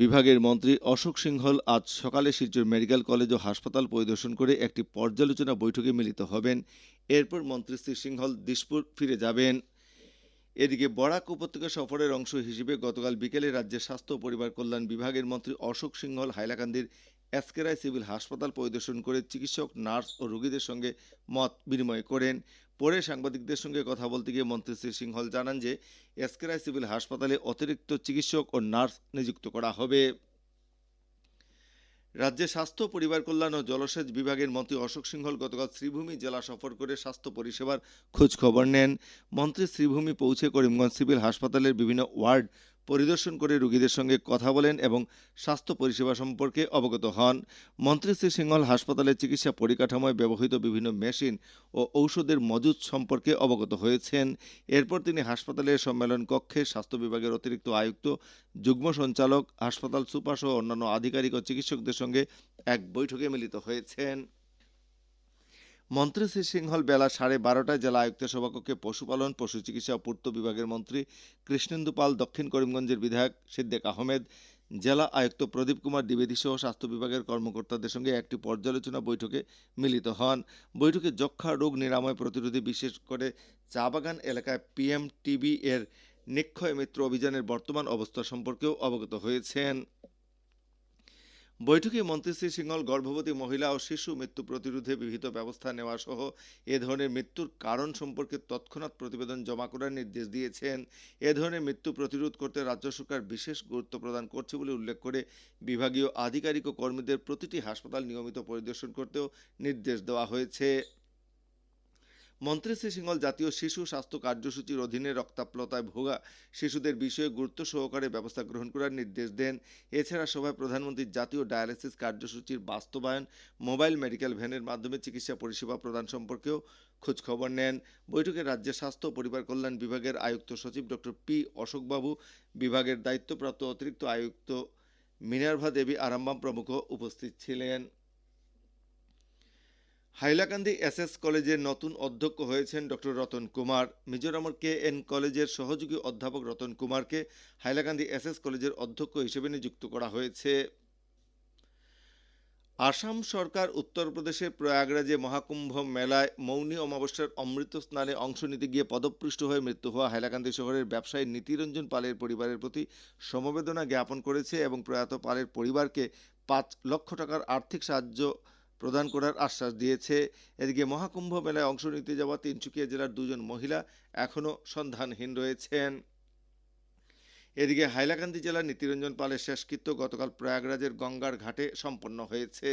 বিভাগের মন্ত্রী অশোক সিংহল আজ সকালে শিলচর মেডিকেল কলেজ ও হাসপাতাল পরিদর্শন করে একটি পর্যালোচনা বৈঠকে মিলিত হবেন। এরপর মন্ত্রী শ্রী সিংহল দিসপুর ফিরে যাবেন। এদিকে বরাক উপত্যকা সফরের অংশ হিসেবে গতকাল বিকেলে রাজ্যের স্বাস্থ্য পরিবার কল্যাণ বিভাগের মন্ত্রী অশোক সিংহল হাইলাকান্দির এসকেরাই সিভিল হাসপাতাল পরিদর্শন করে চিকিৎসক, নার্স ও রোগীদের সঙ্গে মত বিনিময় করেন। পরে সাংবাদিকদের সঙ্গে কথা বলতে গিয়ে মন্ত্রী শ্রী সিংহল জানান যে, এসকেরাই সিভিল হাসপাতালে অতিরিক্ত চিকিৎসক ও নার্স নিযুক্ত করা হবে। রাজ্যে স্বাস্থ্য, পরিবার কল্যাণ ও জলসেচ বিভাগের মন্ত্রী অশোক সিংহল গতকাল শ্রীভূমি জেলা সফর করে স্বাস্থ্য পরিষেবার খোঁজ খবর নেন। মন্ত্রী শ্রীভূমি পৌঁছে করিমগঞ্জ সিভিল হাসপাতালের বিভিন্ন ওয়ার্ড পরিদর্শন করে রোগীদের সঙ্গে কথা বলেন এবং স্বাস্থ্য পরিষেবা সম্পর্কে অবগত হন। মন্ত্রী শ্রী সিংহল হাসপাতালে চিকিৎসা পরিকাঠামোয় ব্যবহৃত বিভিন্ন মেশিন ও ঔষধের মজুদ সম্পর্কে অবগত হয়েছেন। এরপর তিনি হাসপাতালের সম্মেলন কক্ষে স্বাস্থ্য বিভাগের অতিরিক্ত আয়ুক্ত, যুগ্ম সঞ্চালক, হাসপাতাল সুপার সহ অন্যান্য আধিকারিক ও চিকিৎসকদের সঙ্গে এক বৈঠকে মিলিত হয়েছেন। মন্ত্রী শ্রী সিংহল বেলা সাড়ে বারোটায় জেলা আয়ুক্তের সভাকক্ষে পশুপালন, পশু চিকিৎসা ও পূর্ত বিভাগের মন্ত্রী কৃষ্ণেন্দু পাল, দক্ষিণ করিমগঞ্জের বিধায়ক সিদ্দেক আহমেদ, জেলা আয়ুক্ত প্রদীপ কুমার দ্বিবেদী সহ স্বাস্থ্য বিভাগের কর্মকর্তাদের সঙ্গে একটি পর্যালোচনা বৈঠকে মিলিত হন। বৈঠকে যক্ষা রোগ নিরাময় প্রতিরোধী বিশেষ করে চা বাগান এলাকায় পিএম টিবি এর নিক্ষয় মিত্র অভিযানের বর্তমান অবস্থা সম্পর্কেও অবগত হয়েছেন। বৈঠকে মন্ত্রী শ্রী সিংহল, গর্ভবতী মহিলা ও শিশু মৃত্যু প্রতিরোধে বিহিত ব্যবস্থা নেওয়া সহ এ ধরনের মৃত্যুর কারণ সম্পর্কে তৎক্ষণাৎ প্রতিবেদন জমা করার নির্দেশ দিয়েছেন। এ ধরনের মৃত্যু প্রতিরোধ করতে রাজ্য সরকার বিশেষ গুরুত্ব প্রদান করছে বলে উল্লেখ করে বিভাগীয় আধিকারিক ও কর্মীদের প্রতিটি হাসপাতাল নিয়মিত পরিদর্শন করতেও নির্দেশ দেওয়া হয়েছে। মন্ত্রী শ্রী সিংহল জাতীয় শিশু স্বাস্থ্য কার্যসূচির অধীনে রক্তাপ্লতায় ভোগা শিশুদের বিষয়ে গুরুত্ব সহকারে ব্যবস্থা গ্রহণ করার নির্দেশ দেন। এছাড়া সভায় প্রধানমন্ত্রীর জাতীয় ডায়ালিসিস কার্যসূচির বাস্তবায়ন, মোবাইল মেডিকেল ভ্যানের মাধ্যমে চিকিৎসা পরিষেবা প্রদান সম্পর্কেও খোঁজখবর নেন। বৈঠকে রাজ্যের স্বাস্থ্য পরিবার কল্যাণ বিভাগের আয়ুক্ত সচিব ডক্টর পি. অশোকবাবু, বিভাগের দায়িত্বপ্রাপ্ত অতিরিক্ত আয়ুক্ত মিনার্ভা দেবী আরাম্বাম প্রমুখ উপস্থিত ছিলেন। হাইলাকান্দি এসএস কলেজের নতুন অধ্যক্ষ হয়েছেন ডক্টর রতন কুমার। মিজোরামের কে এন কলেজের সহযোগী অধ্যাপক রতন কুমারকে হাইলাকান্দি এসএস কলেজের অধ্যক্ষ হিসেবে নিযুক্ত করা হয়েছে। আসাম সরকার উত্তরপ্রদেশের প্রয়াগরাজে মহাকুম্ভ মেলায় মৌনী অমাবস্যার অমৃত স্নানে অংশ নিতে গিয়ে পদপৃষ্ট হয়ে মৃত্যু হওয়া হাইলাকান্দি শহরের ব্যবসায়ী নীতিরঞ্জন পালের পরিবারের প্রতি সমবেদনা জ্ঞাপন করেছে এবং প্রয়াত পালের পরিবারকে পাঁচ লক্ষ টাকার আর্থিক সাহায্য প্রদান করার আশ্বাস দিয়েছে। এদিকে মহাকুম্ভ মেলায় অংশ নিতে যাওয়া তিনচুকিয়া জেলার দুজন মহিলা এখনও সন্ধানহীন রয়েছেন। এদিকে হাইলাকান্দি জেলার নীতিরঞ্জন পালের শেষকৃত্য গতকাল প্রয়াগরাজের গঙ্গার ঘাটে সম্পন্ন হয়েছে।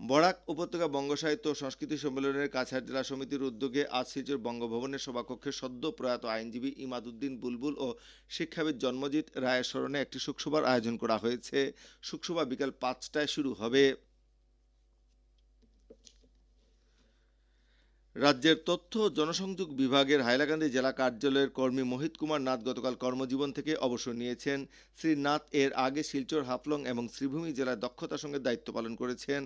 বরাক উপত্যকা বঙ্গ সাহিত্য সংস্কৃতি সম্মেলনের কাছাড় জেলা সমিতির উদ্যোগে আজ শিলচর বঙ্গভবনের সভাকক্ষে সদ্য প্রয়াত আইনজীবী ইমাদুদ্দিন বুলবুল ও শিক্ষাবিদ জন্মজিৎ রায়ের স্মরণে একটি শোকসভার আয়োজন করা হয়েছে। শোকসভা বিকাল পাঁচটায় শুরু হবে। রাজ্যের তথ্য জনসংযোগ বিভাগের হাইলাকান্দি জেলা কার্যালয়ের কর্মী মোহিত কুমার নাথ গতকাল কর্মজীবন থেকে অবসর নিয়েছেন। শ্রী নাথ এর আগে শিলচর, হাফলং এবং শ্রীভূমি জেলায় দক্ষতার সঙ্গে দায়িত্ব পালন করেছেন।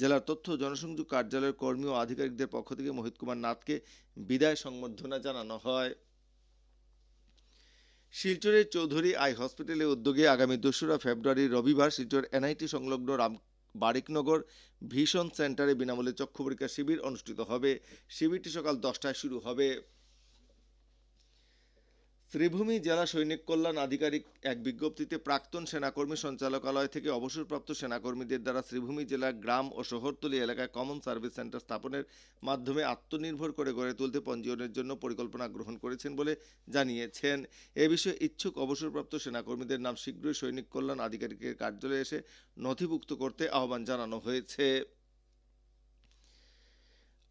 জেলার তথ্য জনসংযোগ কার্যালয়ের কর্মী ও আধিকারিকদের পক্ষ থেকে মোহিত কুমার নাথকে বিদায় সংবর্ধনা জানানো হয়। শিলচরের চৌধুরী আই হসপিটালের উদ্যোগে আগামী দোসরা ফেব্রুয়ারি রবিবার শিলচর এনআইটি সংলগ্ন রাম বারিকনগর ভিশন সেন্টারে বিনামূল্যে চক্ষু পরীক্ষা শিবির অনুষ্ঠিত হবে। শিবিরটি সকাল দশটায় শুরু হবে। শ্রীভূমি জেলা সৈনিক কল্যাণ আধিকারিক এক বিজ্ঞপ্তিতে প্রাক্তন সেনাকর্মী সঞ্চালকালয় থেকে অবসরপ্রাপ্ত সেনাকর্মীদের দ্বারা শ্রীভূমি জেলা গ্রাম ও শহরতলি এলাকায় কমন সার্ভিস সেন্টার স্থাপনের মাধ্যমে আত্মনির্ভর করে গড়ে তুলতে পঞ্জীয়নের জন্য পরিকল্পনা গ্রহণ করেছেন বলে জানিয়েছেন। এ বিষয়ে ইচ্ছুক অবসরপ্রাপ্ত সেনাকর্মীদের নাম শীঘ্রই সৈনিক কল্যাণ আধিকারিকের কার্যালয়ে এসে নথিভুক্ত করতে আহ্বান জানানো হয়েছে।